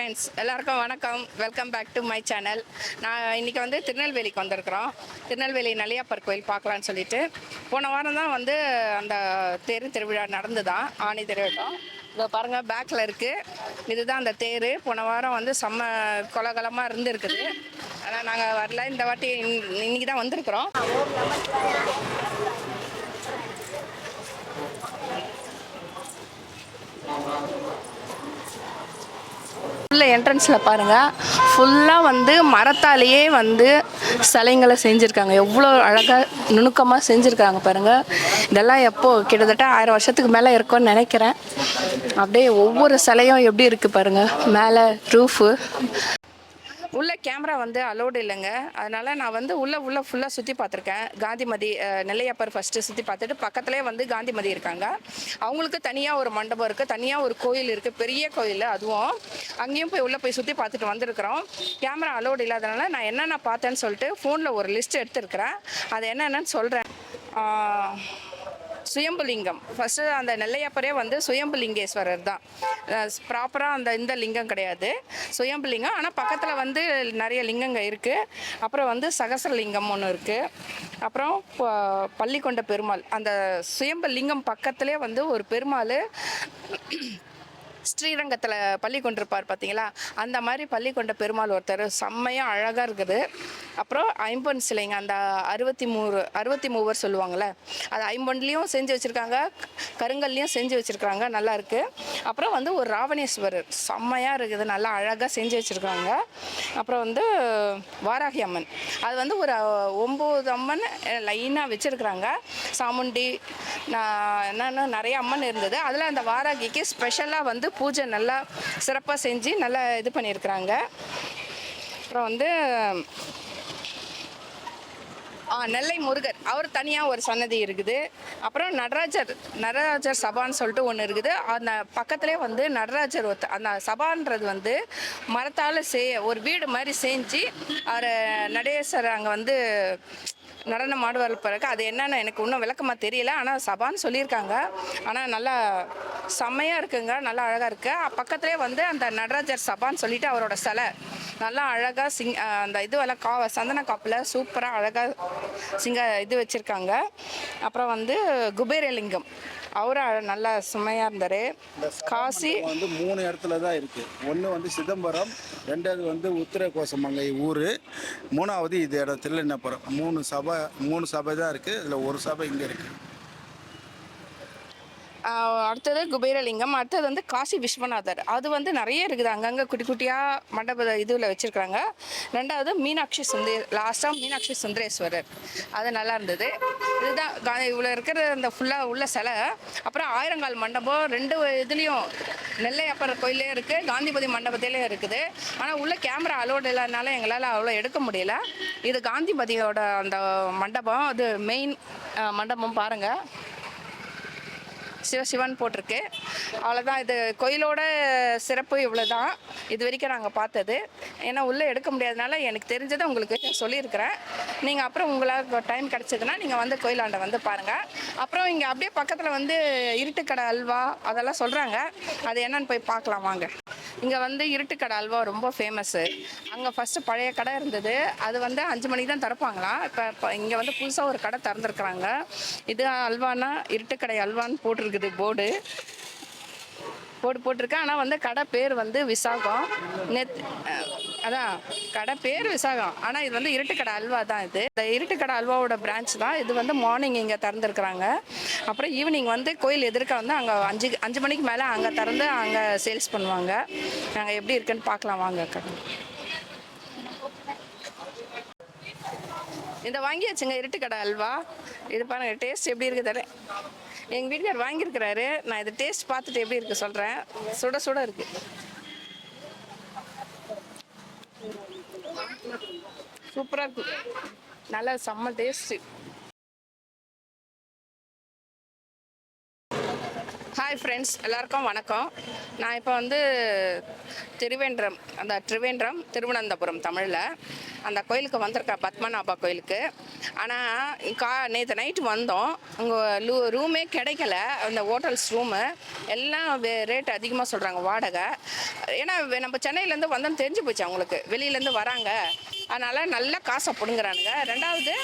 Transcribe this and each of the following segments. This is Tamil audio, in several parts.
ஃப்ரெண்ட்ஸ் எல்லாருக்கும் வணக்கம். Welcome back to my channel நான் இன்றைக்கி வந்து திருநெல்வேலிக்கு வந்திருக்கிறோம். திருநெல்வேலி நலியாப்பர் கோயில் பார்க்கலான்னு சொல்லிட்டு போன வாரம் தான் வந்து அந்த தேர் திருவிழா நடந்து தான் ஆணி திருவிழா. இதை பாருங்கள் பேக்கில் இருக்குது இதுதான் அந்த தேர். போன வாரம் வந்து செம்ம கொலகலமாக இருந்துருக்குது. ஆனால் நாங்கள் வரல. இந்த வாட்டி இன்னைக்கு தான் வந்திருக்கிறோம். உள்ள என்ட்ரன்ஸில் பாருங்கள் ஃபுல்லாக வந்து மரத்தாலேயே வந்து சிலைங்களை செஞ்சுருக்காங்க. எவ்வளோ அழகாக நுணுக்கமாக செஞ்சுருக்காங்க பாருங்கள் இதெல்லாம் எப்போது கிட்டத்தட்ட ஆயிரம் வருஷத்துக்கு மேலே இருக்கும்னு நினைக்கிறேன். அப்படியே ஒவ்வொரு சிலையும் எப்படி இருக்குது பாருங்கள் மேலே ரூஃபு உள்ளே கேமரா வந்து அலோடு இல்லைங்க. அதனால் நான் வந்து உள்ளே உள்ளே ஃபுல்லாக சுற்றி பார்த்துருக்கேன். காந்திமதி நெல்லையப்பர் ஃபஸ்ட்டு சுற்றி பார்த்துட்டு பக்கத்துலேயே வந்து காந்திமதி இருக்காங்க. அவங்களுக்கு தனியாக ஒரு மண்டபம் இருக்குது தனியாக ஒரு கோயில் இருக்குது பெரிய கோயில் அதுவும். அங்கேயும் போய் உள்ளே போய் சுற்றி பார்த்துட்டு வந்திருக்கிறோம். கேமரா அலோடு இல்லாதனால நான் என்னென்ன பார்த்தேன்னு சொல்லிட்டு ஃபோனில் ஒரு லிஸ்ட் எடுத்திருக்கிறேன். அது என்னென்னு சொல்கிறேன் சுயம்புலிங்கம். ஃபஸ்ட்டு அந்த நெல்லையப்பரே வந்து சுயம்புலிங்கேஸ்வரர் தான். ப்ராப்பராக அந்த இந்த லிங்கம் கிடையாது. சுயம்புலிங்கம் ஆனால் பக்கத்தில் வந்து நிறைய லிங்கங்கள் இருக்குது அப்புறம் வந்து சகசரலிங்கம் ஒன்று இருக்குது அப்புறம் ப- பள்ளிக்கொண்ட பெருமாள். அந்த சுயம்பு லிங்கம் பக்கத்துலேயே வந்து ஒரு பெருமாள் ஸ்ரீரங்கத்தில் பள்ளி கொண்டிருப்பார் பார்த்தீங்களா அந்த மாதிரி பள்ளி கொண்ட பெருமாள் ஒருத்தர் செம்மையாக அழகாக இருக்குது. அப்புறம் ஐம்பொன் சிலைங்க அந்த அறுபத்தி மூணு அறுபத்தி மூவர் சொல்லுவாங்கள்ல அது ஐம்பொன்லேயும் செஞ்சு வச்சுருக்காங்க கருங்கல்லையும் செஞ்சு வச்சுருக்காங்க நல்லா இருக்குது அப்புறம் வந்து ஒரு ராவணேஸ்வரர் செம்மையாக இருக்குது நல்லா அழகாக செஞ்சு வச்சுருக்காங்க. அப்புறம் வந்து வாராகி அம்மன். அது வந்து ஒரு ஒம்பது அம்மன் லைனாக வச்சுருக்குறாங்க. சாமுண்டி நான் என்னென்ன நிறைய அம்மன் இருந்தது. அதில் அந்த வாராகிக்கு ஸ்பெஷலாக வந்து பூஜை நல்லா சிறப்பாக செஞ்சு நல்லா இது பண்ணியிருக்கிறாங்க. அப்புறம் வந்து ஆ நெல்லை முருகர். அவர் தனியாக ஒரு சன்னதி இருக்குது. அப்புறம் நடராஜர் நடராஜர் சபான்னு சொல்லிட்டு ஒன்று இருக்குது. அந்த பக்கத்துலேயே வந்து நடராஜர் ஒருத்த அந்த சபான்றது வந்து மரத்தால் செய் ஒரு வீடு மாதிரி செஞ்சு அவர் நடேசர் அங்கே வந்து நடனம் ஆடுவார் பிறகு அது என்னன்னு எனக்கு இன்னும் விளக்கமாக தெரியல. ஆனால் சபான்னு சொல்லியிருக்காங்க. ஆனால் நல்லா செம்மையாக இருக்குங்க. நல்லா அழகாக இருக்கு. பக்கத்துலேயே வந்து அந்த நடராஜர் சபான்னு சொல்லிட்டு அவரோட சிலை. நல்லா அழகாக சிங் அந்த இதுவெல்லாம் கா சந்தன காப்பில் சூப்பராக அழகாக சிங்க இது வச்சுருக்காங்க. அப்புறம் வந்து குபேரலிங்கம். அவரும் அழ- நல்லா சுமையாக இருந்தார். காசி வந்து மூணு இடத்துல தான் இருக்கு. ஒன்று வந்து சிதம்பரம் ரெண்டாவது வந்து உத்திர கோசமங்கை ஊர். மூணாவது இது இடத்துல என்னப்புறம் மூணு சபை மூணு சபை தான் இருக்குது இதில் ஒரு சபை இங்கே இருக்குது அடுத்தது குபேரலிங்கம் அடுத்தது வந்து காசி விஸ்வநாதர். அது வந்து நிறைய இருக்குது. அங்கங்கே குட்டி குட்டியாக மண்டப இதுவில் வச்சுருக்குறாங்க. ரெண்டாவது மீனாட்சி சுந்தே லாஸ்ட்டாக மீனாட்சி சுந்தரேஸ்வரர். அது நல்லா இருந்தது. இதுதான் கா இவ்வளோ இருக்கிற அந்த ஃபுல்லாக உள்ள சிலை. அப்புறம் ஆயிரங்கால் மண்டபம் ரெண்டு இதுலேயும் நெல்லையப்பர் கோயிலே இருக்குது காந்திபதி மண்டபத்திலே இருக்குது. ஆனால் உள்ள கேமரா அலோடு இல்லைனால எங்களால் அவ்வளோ எடுக்க முடியல. இது காந்திபதியோட அந்த மண்டபம் அது மெயின் மண்டபம் பாருங்கள் சிவசிவன் போட்டிருக்கு. அவ்வளோதான் இது கோயிலோட சிறப்பு இவ்வளோ தான் இது வரைக்கும் நாங்கள் பார்த்தது. ஏன்னா உள்ளே எடுக்க முடியாதனால எனக்கு தெரிஞ்சதை உங்களுக்கு சொல்லியிருக்கிறேன். நீங்கள் அப்புறம் உங்களால் டைம் கிடச்சதுன்னா நீங்கள் வந்து கோயிலாண்ட வந்து பாருங்கள் அப்புறம் இங்கே அப்படியே பக்கத்தில் வந்து இருட்டுக்கடை அல்வா அதெல்லாம் சொல்கிறாங்க அது என்னன்னு போய் பார்க்கலாம் வாங்க. இங்கே வந்து இருட்டுக்கடை அல்வா ரொம்ப ஃபேமஸ்ஸு அங்கே ஃபஸ்ட்டு பழைய கடை இருந்தது. அது வந்து அஞ்சு மணிக்கு தான் திறப்பாங்களாம் இப்போ இப்போ இங்கே வந்து புதுசாக ஒரு கடை திறந்துருக்குறாங்க. இது அல்வானா இருட்டுக்கடை அல்வான்னு போட்டிருக்குது போர்டு. போட்டு போட்டிருக்கேன் ஆனால் வந்து கடை பேர் வந்து விசாகம். நெத் அதான் கடை பேர் விசாகம். ஆனால் இது வந்து இருட்டுக்கடை அல்வா தான் இது. இந்த இருட்டுக்கடை அல்வாவோட பிரான்ச் தான். இது வந்து மார்னிங் இங்கே திறந்துருக்குறாங்க. அப்புறம் ஈவினிங் வந்து கோயில் எதிர்க்க வந்து அங்கே அஞ்சு அஞ்சு மணிக்கு மேலே அங்கே திறந்து அங்கே சேல்ஸ் பண்ணுவாங்க. நாங்கள் எப்படி இருக்குன்னு பார்க்கலாம். வாங்க கடை இந்த வாங்கியாச்சுங்க இருட்டுக்கடை அல்வா. இது பாருங்க டேஸ்ட் எப்படி இருக்குது தரேன் எங்கள் வீட்டுக்கார் வாங்கியிருக்கிறாரு. நான் இதை டேஸ்ட் பார்த்துட்டு எப்படி இருக்குது சொல்கிறேன் சுட சுட இருக்குது சூப்பராக இருக்கு. நல்லா செம்ம டேஸ்ட்டு ஹாய் ஃப்ரெண்ட்ஸ் எல்லாருக்கும் வணக்கம். நான் இப்போ வந்து திருவேன்றம் அந்த திருவேன்றம் திருவனந்தபுரம் தமிழில். அந்த கோயிலுக்கு வந்திருக்கேன் பத்மநாபா கோயிலுக்கு. ஆனால் கா நேற்று நைட்டு வந்தோம். அங்கே லூ ரூமே கிடைக்கல. அந்த ஹோட்டல்ஸ் ரூமு எல்லாம் ரேட் அதிகமாக சொல்கிறாங்க வாடகை. ஏன்னா நம்ம சென்னையிலேருந்து வந்தோம்னு தெரிஞ்சு போச்சு அவங்களுக்கு. வெளியிலேருந்து வராங்க. அதனால் நல்ல காசை பிடுங்குறானுங்க. ரெண்டாவது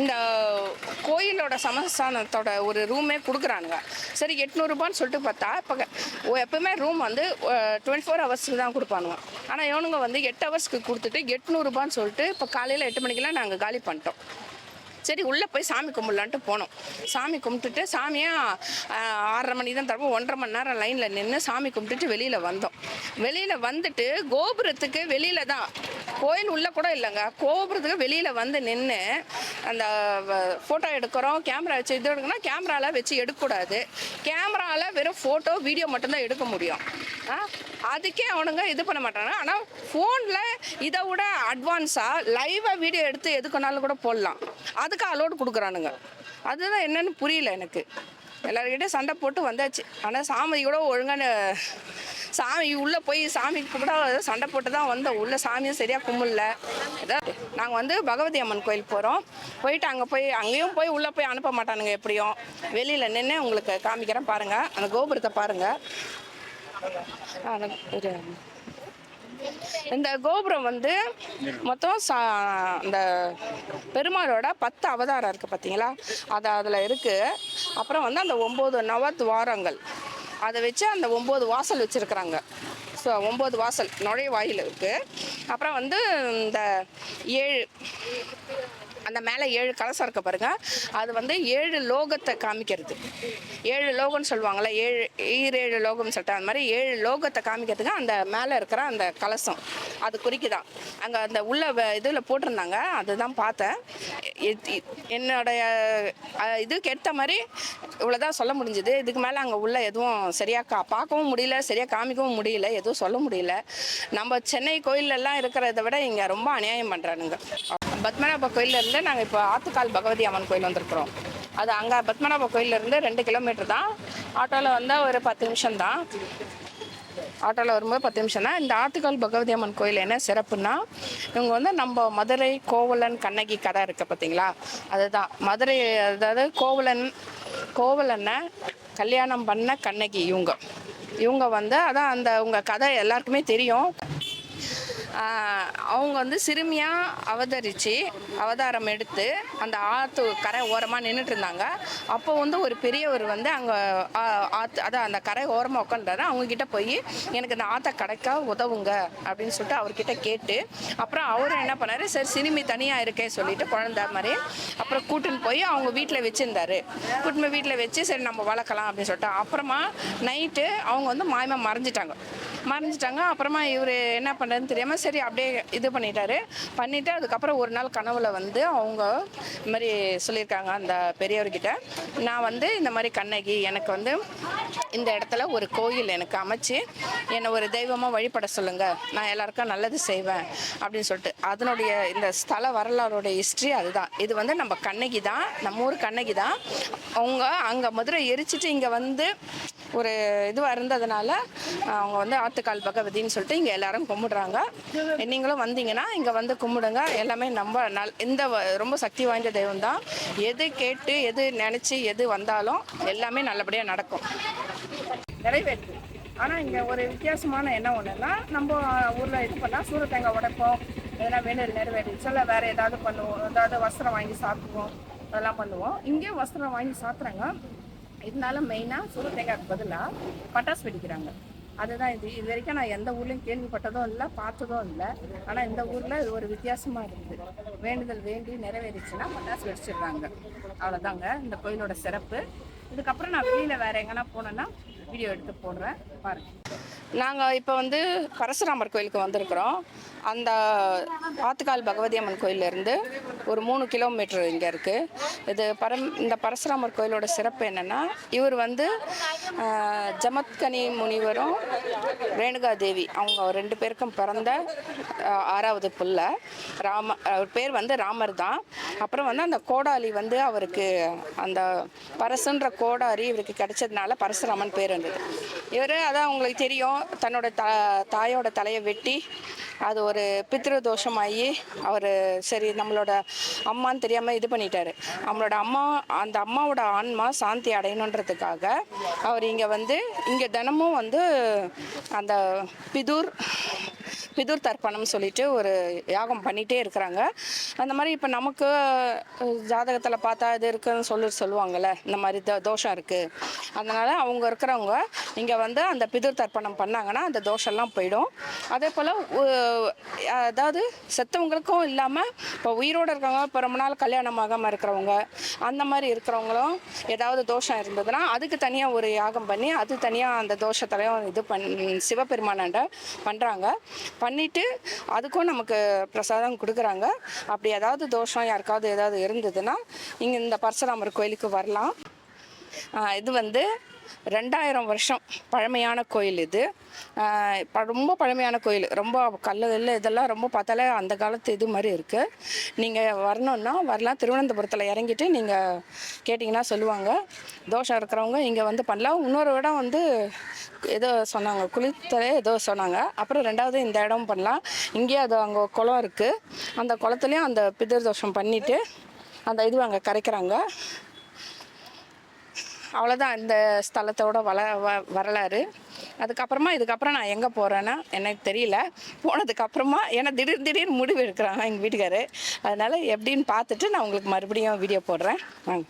இந்த கோயிலோட சமஸ்தானத்தோட ஒரு ரூமே கொடுக்குறானுங்க. சரி எட்நூறுபான்னு சொல்லிட்டு பார்த்தா இப்போ எப்பவுமே ரூம் வந்து டுவெண்ட்டி ஃபோர் ஹவர்ஸ்க்கு தான் கொடுப்பானுங்க. ஆனால் இவனுங்க வந்து எட்டு ஹவர்ஸ்க்கு கொடுத்துட்டு எட்நூறுபான்னு சொல்லிட்டு இப்போ காலையில் எட்டு மணிக்கெல்லாம் நாங்கள் காலி பண்ணிட்டோம். சரி உள்ளே போய் சாமி கும்பிடலான்ட்டு போனோம். சாமி கும்பிட்டுட்டு சாமியாக ஆறரை மணி தான் தரப்போ ஒன்றரை மணி நேரம் லைனில் நின்று சாமி கும்பிட்டுட்டு வெளியில் வந்தோம். வெளியில் வந்துட்டு கோபுரத்துக்கு வெளியில் தான். கோயில் உள்ளே கூட இல்லைங்க. கோபுரத்துக்கு வெளியில் வந்து நின்று அந்த ஃபோட்டோ எடுக்கிறோம் கேமரா வச்சு இது எடுக்கணும் கேமராவில் வச்சு எடுக்கக்கூடாது. கேமராவில் வெறும் ஃபோட்டோ வீடியோ மட்டும்தான் எடுக்க முடியும். அதுக்கே அவனுங்க இது பண்ண மாட்டாங்க. ஆனால் ஃபோனில் இதை விட அட்வான்ஸாக லைவாக வீடியோ எடுத்து எதுக்குனாலும் கூட போடலாம். அதுக்கு அலோடு கொடுக்குறானுங்க. அதுதான் என்னன்னு புரியல எனக்கு. எல்லாருக்கிட்டே சண்டை போட்டு வந்தாச்சு. ஆனால் சாமி கூட ஒழுங்கான சாமி உள்ளே போய் சாமி கூட சண்டை போட்டு தான் வந்தோம். உள்ளே சாமியும் சரியாக கும்பிடல. ஏதாவது நாங்கள் வந்து பகவதி அம்மன் கோயில் போகிறோம் போயிட்டு அங்கே போய் அங்கேயும் போய் உள்ளே போய் அனுப்ப மாட்டானுங்க எப்படியும். வெளியில் நின்று உங்களுக்கு காமிக்கிறேன் பாருங்கள் அந்த கோபுரத்தை பாருங்கள் ஒரு இந்த கோபுரம் வந்து மொத்தம் சா அந்த பெருமாளோட பத்து அவதாரம் இருக்குது பார்த்தீங்களா அது அதில் இருக்குது அப்புறம் வந்து அந்த ஒம்பது நவத்வாரங்கள். அதை வச்சு அந்த ஒம்பது வாசல் வச்சுருக்குறாங்க. ஸோ ஒம்பது வாசல் நுழைவாயில் இருக்குது அப்புறம் வந்து இந்த ஏழு அந்த மேலே ஏழு கலசம் இருக்க பாருங்க. அது வந்து ஏழு லோகத்தை காமிக்கிறது. ஏழு லோகம்னு சொல்லுவாங்கள்ல ஏழு ஈரேழு லோகம்னு சொல்லிட்டு அந்த மாதிரி ஏழு லோகத்தை காமிக்கிறதுக்கு அந்த மேலே இருக்கிற அந்த கலசம். அது குறிக்குதான். அங்கே அந்த உள்ள இதில் போட்டிருந்தாங்க. அதுதான் பார்த்தேன். என்னுடைய இதுக்கு ஏற்ற மாதிரி இவ்வளோதான் சொல்ல முடிஞ்சுது. இதுக்கு மேலே அங்கே உள்ள எதுவும் சரியாக கா பார்க்கவும் முடியல சரியாக காமிக்கவும் முடியல எதுவும் சொல்ல முடியல. நம்ம சென்னை கோயிலெல்லாம் இருக்கிறத விட இங்கே ரொம்ப அநியாயம் பண்ணுறானுங்க பத்மநாப கோயிலேருந்து நாங்கள் இப்போ ஆத்துக்கால் பகவதி அம்மன் கோயில் வந்திருக்கிறோம். அது அங்கே பத்மநாப கோயிலேருந்து ரெண்டு கிலோமீட்டர் தான். ஆட்டோவில் வந்தால் ஒரு பத்து நிமிஷம் தான். ஆட்டோவில் வரும்போது பத்து நிமிஷம் தான். இந்த ஆத்துக்கால் பகவதி அம்மன் கோயில் என்ன சிறப்புன்னா இவங்க வந்து நம்ம மதுரை கோவலன் கண்ணகி கதை இருக்குது பார்த்தீங்களா? அதுதான். மதுரை அதாவது கோவலன் கோவலனை கல்யாணம் பண்ண கண்ணகி இவங்க. இவங்க வந்து அதான் அந்த உங்கள் கதை எல்லாருக்குமே தெரியும். அவங்க வந்து சிறுமியாக அவதரித்து அவதாரம் எடுத்து அந்த ஆற்று கரை ஓரமாக நின்றுட்டு இருந்தாங்க அப்போ வந்து ஒரு பெரியவர் வந்து அங்கே ஆற்று அதான் அந்த கரை ஓரமாக உட்காந்துட்டாரு அவங்கக்கிட்ட போய் எனக்கு இந்த ஆற்றை கடைக்க உதவுங்க அப்படின்னு சொல்லிட்டு அவர்கிட்ட கேட்டு அப்புறம் அவரும் என்ன பண்ணார் சரி சிறுமி தனியாக இருக்கே சொல்லிட்டு குழந்த மாதிரி அப்புறம் கூட்டின்னு போய் அவங்க வீட்டில் வச்சுருந்தாரு. கூட்டின்னு வீட்டில் வச்சு சரி நம்ம வளர்க்கலாம் அப்படின்னு சொல்லிட்டு அப்புறமா நைட்டு அவங்க வந்து மாயமாக மறைஞ்சிட்டாங்க. மறைஞ்சிட்டாங்க அப்புறமா இவர் என்ன பண்ணுறதுன்னு தெரியாமல் சரி அப்படியே இது பண்ணிட்டாரு. பண்ணிவிட்டு அதுக்கப்புறம் ஒரு நாள் கனவுல வந்து அவங்க இந்த மாதிரி சொல்லியிருக்காங்க அந்த பெரியவர்கிட்ட. நான் வந்து இந்த மாதிரி கண்ணகி எனக்கு வந்து இந்த இடத்துல ஒரு கோயில் எனக்கு அமைச்சு என்னை ஒரு தெய்வமாக வழிபட சொல்லுங்கள் நான் எல்லாருக்கும் நல்லது செய்வேன் அப்படின்னு சொல்லிட்டு. அதனுடைய இந்த ஸ்தல வரலாறோட ஹிஸ்ட்ரி அதுதான். இது வந்து நம்ம கண்ணகி தான் நம்ம ஊர் கண்ணகி தான். அவங்க அங்கே மதுரை எரிச்சிட்டு இங்கே வந்து ஒரு இதுவாக இருந்ததுனால அவங்க வந்து ஆத்துக்கால் பகவதின்னு சொல்லிட்டு இங்கே எல்லாரும் கும்பிடுறாங்க. நீங்களும் வந்தீங்கன்னா இங்கே வந்து கும்பிடுங்க. எல்லாமே நம்ம நல் இந்த வ- ரொம்ப சக்தி வாய்ந்த தெய்வம் தான் எது கேட்டு எது நினச்சி எது வந்தாலும் எல்லாமே நல்லபடியாக நடக்கும். நிறைவேற்று. ஆனால் இங்கே ஒரு வித்தியாசமான என்ன ஒன்றுன்னா நம்ம ஊரில் இது பண்ணால் சூரிய தேங்காய் உடைப்போம். எதனா வேணும் நிறைவேறிச்சு இல்லை வேறு ஏதாவது பண்ணுவோம். ஏதாவது வஸ்திரம் வாங்கி சாப்பிடுவோம். அதெல்லாம் பண்ணுவோம். இங்கேயும் வஸ்திரம் வாங்கி சாப்பிட்றாங்க. இருந்தாலும் மெயினாக சூரிய தேங்காய்க்கு பதிலாக பட்டாசு வெடிக்கிறாங்க. அதுதான் இது. இது வரைக்கும் நான் எந்த ஊர்லேயும் கேள்விப்பட்டதும் இல்லை பார்த்ததும் இல்லை. ஆனால் இந்த ஊரில் இது ஒரு வித்தியாசமாக இருக்குது. வேண்டுதல் வேண்டி நிறைவேறிச்சுன்னா பட்டாசு வெடிச்சிடுறாங்க. அவ்வளோதாங்க இந்த கோயிலோட சிறப்பு. இதுக்கப்புறம் நான் வெளியில் வேறு எங்கன்னா போனேன்னா வீடியோ எடுத்து போடுறேன். பாருங்க. நாங்கள் இப்போ வந்து பரசுராமர் கோயிலுக்கு வந்திருக்கிறோம். அந்த ஆத்துக்கால் பகவதி அம்மன் கோயிலேருந்து ஒரு மூணு கிலோமீட்டர் இங்கே இருக்குது இது பரம் இந்த பரசுராமர் கோயிலோட சிறப்பு என்னென்னா இவர் வந்து ஜமத்கனி முனிவரும் ரேணுகா தேவி அவங்க ரெண்டு பேருக்கும் பிறந்த ஆறாவது புள்ள. ராம அவர் பேர் வந்து ராமர் தான். அப்புறம் வந்து அந்த கோடாலி வந்து அவருக்கு அந்த பரசுன்ற கோடாரி இவருக்கு கிடைச்சதுனால பரசுராமன் பேர் இருந்தது இவர் தான் உங்களுக்கு தெரியும். தன்னோட த தாயோட தலையை வெட்டி அது ஒரு பித்ரு தோஷமாகி அவர் சரி நம்மளோட அம்மான்னு தெரியாமல் இது பண்ணிட்டாரு. நம்மளோட அம்மா அந்த அம்மாவோட ஆன்மா சாந்தி அடையணுன்றதுக்காக அவர் இங்கே வந்து இங்கே தினமும் வந்து அந்த பிதுர் பிதுர் தர்ப்பணம் சொல்லிட்டு ஒரு யாகம் பண்ணிகிட்டே இருக்கிறாங்க. அந்த மாதிரி இப்போ நமக்கு ஜாதகத்தில் பார்த்தா இது இருக்குன்னு சொல்லி சொல்லுவாங்கள்ல இந்த மாதிரி த தோஷம் இருக்குது அதனால் அவங்க இருக்கிறவங்க இங்கே வந்து அந்த பிதுர் தர்ப்பணம் பண்ணாங்கன்னா அந்த தோஷம்லாம் போயிடும். அதே போல் அதாவது செத்தவங்களுக்கும் இல்லாமல் இப்போ உயிரோடு இருக்கிறவங்க இப்போ ரொம்ப நாள் கல்யாணம் ஆகாமல் இருக்கிறவங்க அந்த மாதிரி இருக்கிறவங்களும் ஏதாவது தோஷம் இருந்ததுன்னா அதுக்கு தனியாக ஒரு யாகம் பண்ணி அது தனியாக அந்த தோஷத்திலையும் இது பண் சிவபெருமானாண்ட பண்ணுறாங்க பண்ணிவிட்டு அதுக்கும் நமக்கு பிரசாதம் கொடுக்குறாங்க. அப்படி ஏதாவது தோஷம் யாருக்காவது ஏதாவது இருந்ததுன்னா இங்கே இந்த பரசுராமர் கோயிலுக்கு வரலாம். இது வந்து ரெண்டாயிரம் வருஷம் பழமையான கோயில் இது. ப- ரொம்ப பழமையான கோயில். ரொம்ப கல் இதெல்லாம் ரொம்ப பார்த்தாலே அந்த காலத்து இது மாதிரி இருக்குது நீங்கள் வரணுன்னா வரலாம். திருவனந்தபுரத்தில் இறங்கிட்டு நீங்கள் கேட்டிங்கன்னா சொல்லுவாங்க. தோஷம் இருக்கிறவங்க இங்கே வந்து பண்ணலாம். இன்னொரு இடம் வந்து ஏதோ சொன்னாங்க. குளித்தலே ஏதோ சொன்னாங்க. அப்புறம் ரெண்டாவது இந்த இடம் பண்ணலாம். இங்கேயே அது அங்கே குளம் இருக்குது அந்த குளத்துலேயும் அந்த பிதர் தோஷம் பண்ணிவிட்டு அந்த இது அங்கே கரைக்கிறாங்க. அவ்வளோதான் இந்த ஸ்தலத்தோட வள வ வரலாறு. அதுக்கப்புறமா இதுக்கப்புறம் நான் எங்கே போகிறேன்னா எனக்கு தெரியல. போனதுக்கப்புறமா ஏன்னா திடீர் திடீர்னு முடிவு எடுக்கிறாங்க எங்கள் வீட்டுக்காரு. அதனால் எப்படின்னு பார்த்துட்டு நான் உங்களுக்கு மறுபடியும் வீடியோ போடுறேன். வாங்க.